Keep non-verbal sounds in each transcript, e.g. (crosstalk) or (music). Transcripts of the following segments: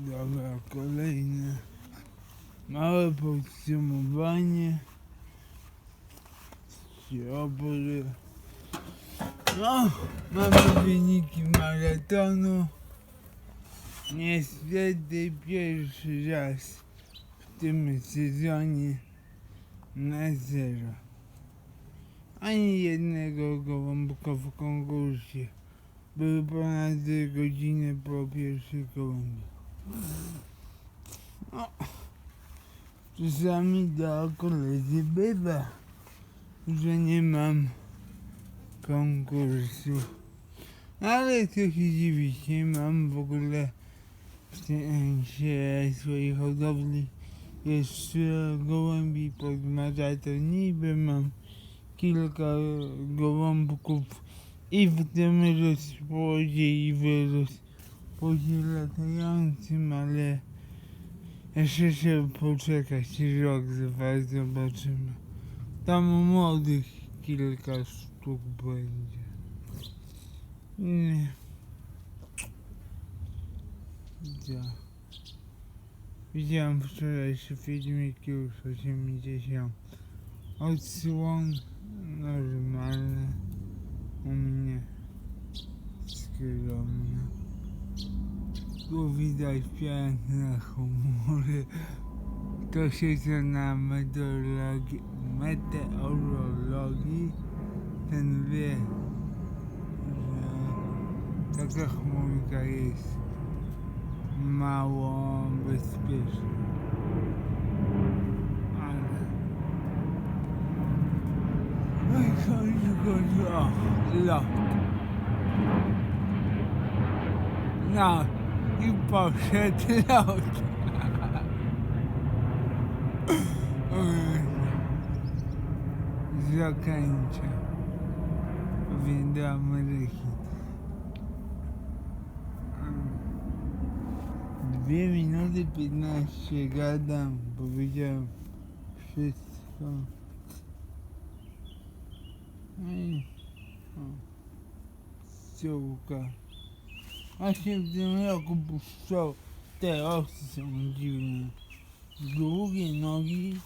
Dobra, kolejne. Małe podsumowanie. Obory. No, mamy wyniki maratonu. Niestety pierwszy raz w tym sezonie na zero. Ani jednego gołąbka w konkursie. Były ponad dwie godziny po pierwszej gołębi. No, czasami do koledzy bywa, że nie mam konkursu. Ale co się dziwić, nie mam w ogóle w sensie swojej hodowli jeszcze gołębi pod maraton. Niby mam kilka gołąbków i w tym rozpłodzie i w rozpłodzie latającym, ale jeszcze trzeba poczekać rok, dwa zobaczymy. Tam młodych kilka sztuk będzie. Nie. Ja. Widziałem wczorajszy filmik już 80 odsłon normalne u mnie skromne. Tu widać piękne chmury. To co na meteorologii, ten wie, że taka chmurka jest mało bezpieczna. Ale no i końcu końcu, o, lot. No poszedł lot. Oj. Zakończę. Wiem do. Dwie minuty piętnaście gadam, powiedziałem wszystko. No i o, Ciołka. Właśnie w tym roku puszczał, te osy są dziwne. Długie nogi.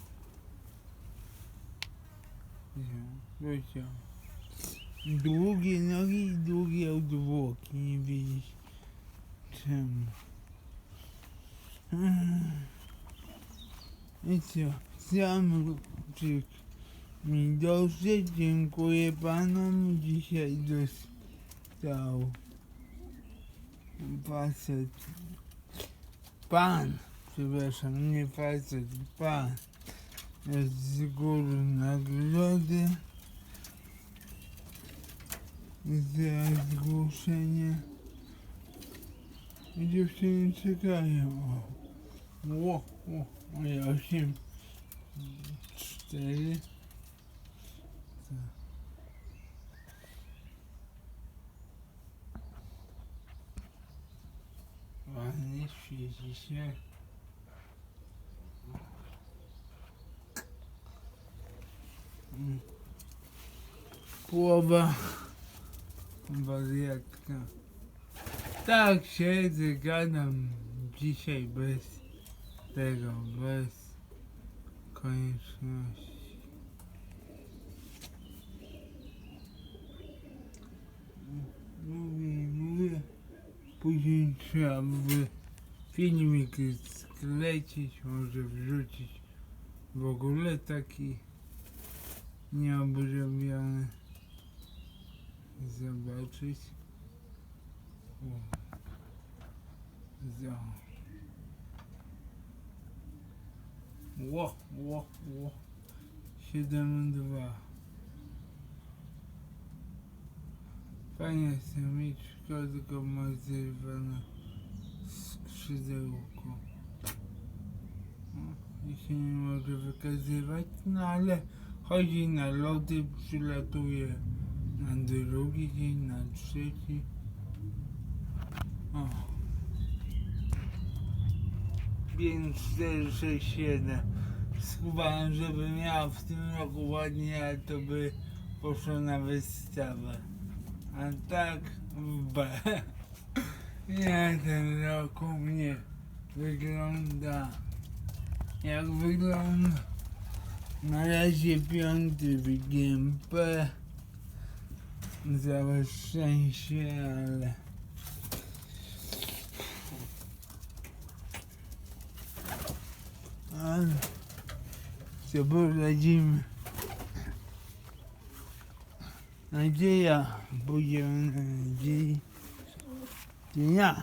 Wiecie, Długie nogi i długie odwłoki, nie wiedzieć czemu. I co, sam czy mi dobrze, dziękuję panom, dzisiaj dostał facet, pan, przepraszam, nie facet, pan jest z góry nagrody, zdjąć zgłoszenie. I dziewczyny czekają. O, o, o, o, 8, 4, nie świeci się. Mm. Głowa wariatka. Tak siedzę, gadam dzisiaj bez tego, bez konieczności. Mówię, mówię, później trzeba by filmik sklecić, może wrzucić w ogóle taki nieobrobiony. Zobaczyć. Za. Ło, ło, ło. Siedem dwa. Fajnie samiczka, tylko ma zerwane skrzydełko. No, się nie może wykazywać, no ale chodzi na lody, przylatuje na drugi na trzeci. O. 5, 4, 6, 7. Skubałem, żeby miał w tym roku ładnie, ale to by poszło na wystawę. A tak w B. (laughs) Nie, ten rok u mnie wygląda jak wygląda. Na razie piąty w GMP. Całe szczęście, ale ale co poradzimy. Nadzieja, na nadziei. Dnia.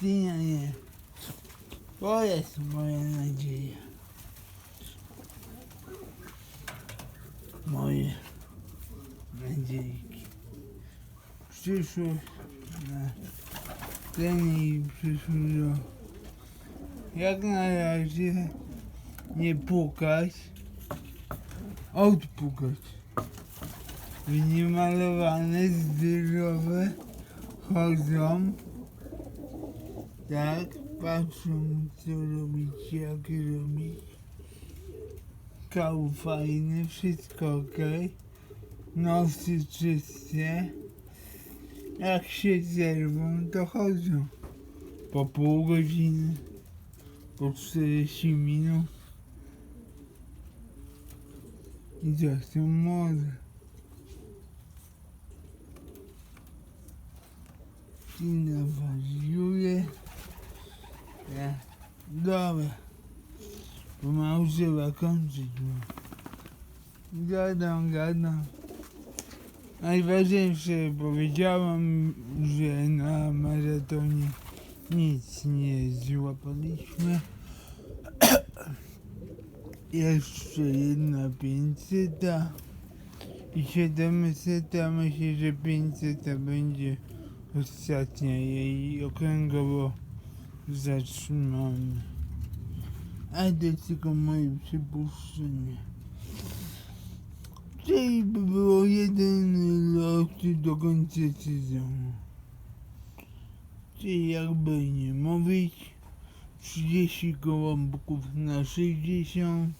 Dnia nie. To jest moja nadzieja. Moje nadziejki. Przyszłość na ten i przyszły rok. Jak na razie nie pukać, odpukać. Wynimalowane, zdrowe chodzą, tak, patrzą co robić, jak robić. Kał fajny, wszystko ok. Nosy czyste. Jak się zerwą, to chodzą. Po pół godziny, po 40 minut. I to są młode. Tina wariuje. Ja. Dobra. Pomału trzeba kończyć. Bo gadam, gadam. Najważniejsze powiedziałam, że na maratonie nic nie złapaliśmy. (coughs) Jeszcze jedna 500 i 700. Myślę, że 500 będzie ostatnia jej okręgowo zatrzymamy. A to tylko moje przypuszczenie. Czyli by było jeden lot do końca sezonu. Czyli jakby nie mówić, 30 gołąbków na 60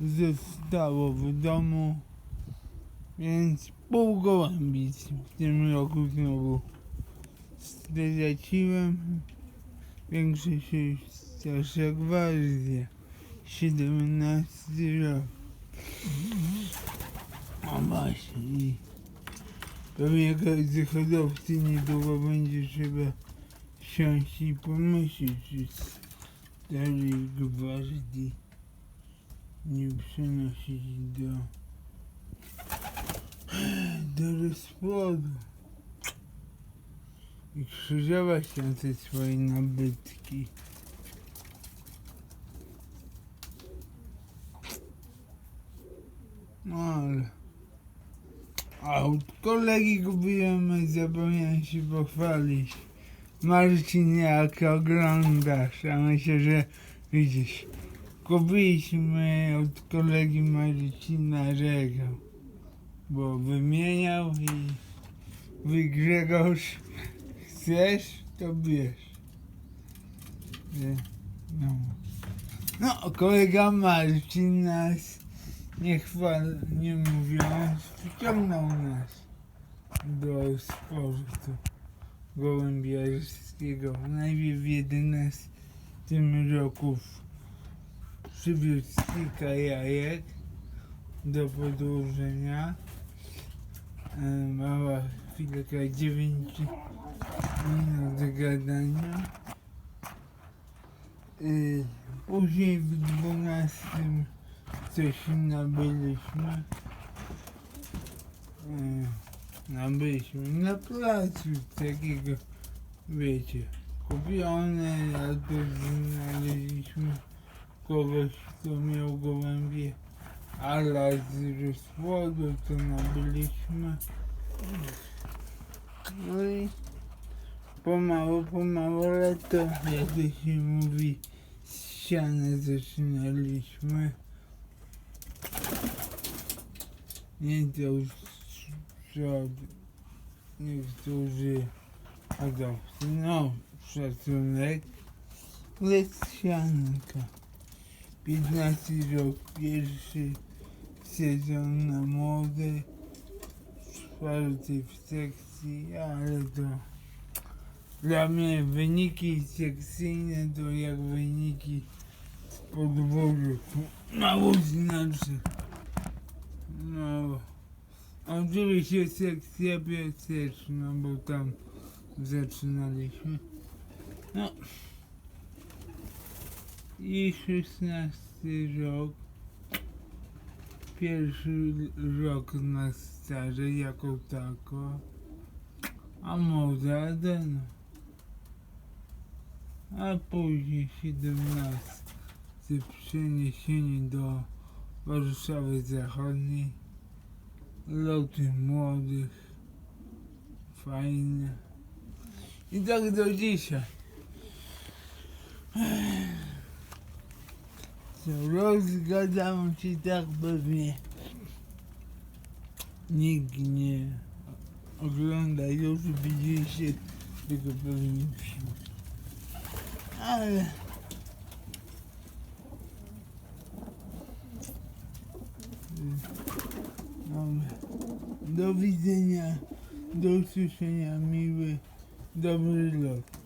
zostało w domu, więc pół gołębic w tym roku znowu straciłem. Większość już starsza gwardia, 17 rok. A właśnie pewnie każdy hodowcy niedługo będzie trzeba siąść i pomyśleć, czy starej gwardii nie przenosić do do rozpłodu i krzyżować się te swoje nabytki. No ale... A od kolegi kupiłem, zapomniałem się pochwalić. Marcin, jak oglądasz, a myślę, że widzisz. Kupiliśmy od kolegi Marcina regał, bo wymieniał i wy Grzegorz, chcesz, to bierz. No, no kolega Marcin nas nie chwal, nie mówiąc, wciągnął nas do sportu gołębiarskiego. Najpierw 11 roku przywiózł kilka jajek do podłożenia. Mała chwilka 9 minut gadania. E, Później w 12 coś nabyliśmy. E, Nabyliśmy na placu takiego, wiecie, kupione, albo znaleźliśmy kogoś, kto miał gołębie, ale z rozpłodu to nabyliśmy. No i pomału, pomału, ale to, jak to się mówi, z ściany zaczynaliśmy. Nie to już przodu. Niektórzy hodowcy, no szacunek, lecjanka. 15 rok, pierwszy sezon na młode, czwarty w sekcji, ale to Dla mnie wyniki sekcyjne to jak wyniki z podwórzu. Mało znaczy. No. Oczywiście sekcja piaseczna, bo tam zaczynaliśmy. No. I szesnasty rok. Pierwszy rok na staże jako tako. A może no. A później 17 przeniesienie do Warszawy Zachodniej. Loty młodych. Fajne. I tak do dzisiaj. Rozgadam się tak pewnie. Nikt nie ogląda, już widzieliście tylko pewnie film. Ale... Do widzenia, do usłyszenia, miły, dobry lot.